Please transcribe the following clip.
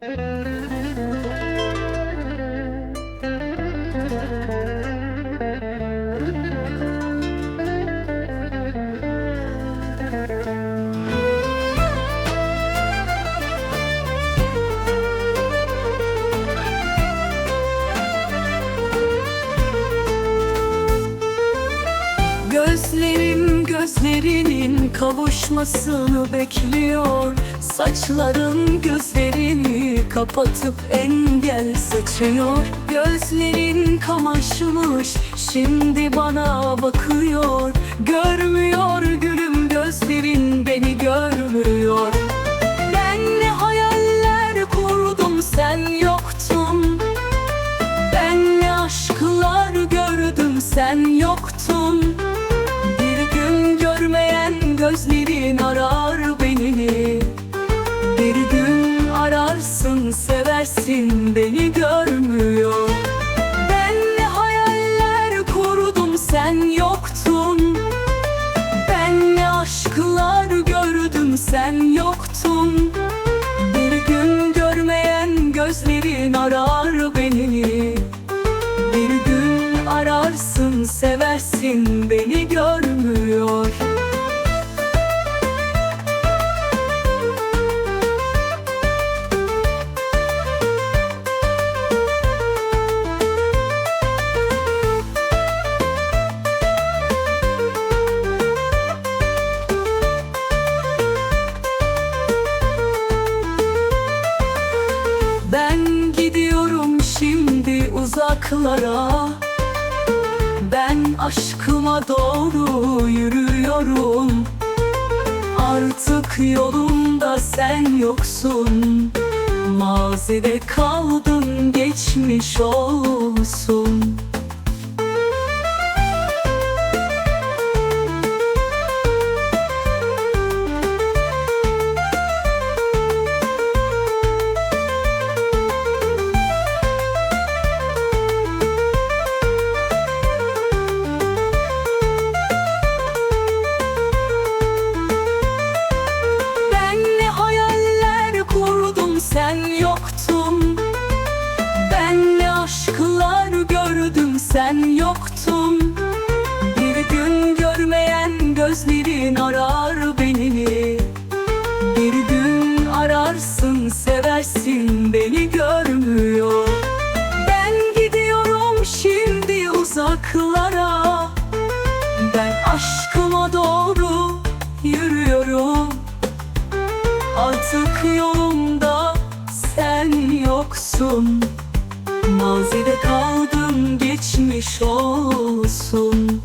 Gözlerim gözlerinin kavuşmasını bekliyor. Saçların gözlerini kapatıp engel saçıyor Gözlerin kamaşmış şimdi bana bakıyor. Görmüyor gülüm gözlerin arar beni. Bir gün ararsın seversin beni görmüyor. Ben ne hayaller kurdum sen yoktun. Ben ne aşklar gördüm sen yoktun. Bir gün görmeyen gözlerin arar beni. Bir gün ararsın seversin beni görmüyor uzaklara. Ben aşkıma doğru yürüyorum. Artık yolumda sen yoksun. Mazide kaldın geçmiş olsun aşklar gördüm sen yoktun. Bir gün görmeyen gözlerin arar beni. Bir gün ararsın seversin beni görmüyor. Ben gidiyorum şimdi uzaklara. Ben aşkıma doğru yürüyorum. Artık yolumda sen yoksun Mazide kaldım geçmiş olsun